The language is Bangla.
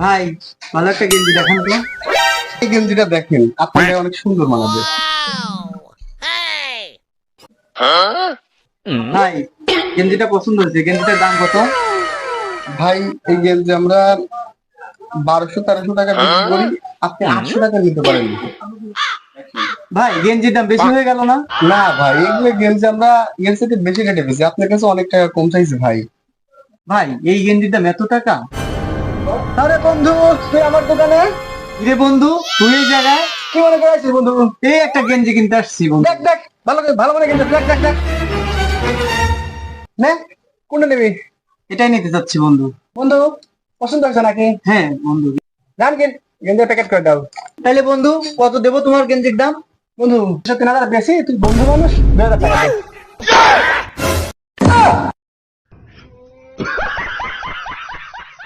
ভাই ভালো একটা গেঞ্জি দেখান তো। এই গেঞ্জিটা দেখেন আপনাকে অনেক সুন্দর মানাবে ভাই গেঞ্জিটা পছন্দ হয়েছে। গেঞ্জিটার দাম কত? ভাই এই গেঞ্জি আমরা বারোশো তেরোশো টাকা বিক্রি করি। আপনি আটশো টাকা নিতে পারেন। ভাই গেঞ্জির দাম বেশি হয়ে গেল না? না ভাই এগুলো গেঞ্জি আমরা থেকে বেশি কেটে পেয়েছি আপনার কাছে অনেক টাকা কম চাইছে ভাই। ভাই এই গেঞ্জির দাম এত টাকা? আরে বন্ধু তুই আমার দোকানে? রে বন্ধু তুই এই জায়গায়? কি মনে করাইছিস বন্ধু? এই একটা গেঞ্জি কিনতে আসছি বন্ধু। দেখ দেখ ভালো করে ভালো করে গেঞ্জি দেখ দেখ দেখ। নে কোনটা নিবি? এটাই নিতে চাচ্ছি বন্ধু। বন্ধু পছন্দ হয়েছে নাকি? হ্যাঁ বন্ধু। দাম কিন গেঞ্জি প্যাকেট করে দাও। তাহলে বন্ধু কত দেবো তোমার গেঞ্জির দাম? বন্ধু তিন হাজার বেশি তুই বন্ধু মানুষ দুই হাজার টাকা দে।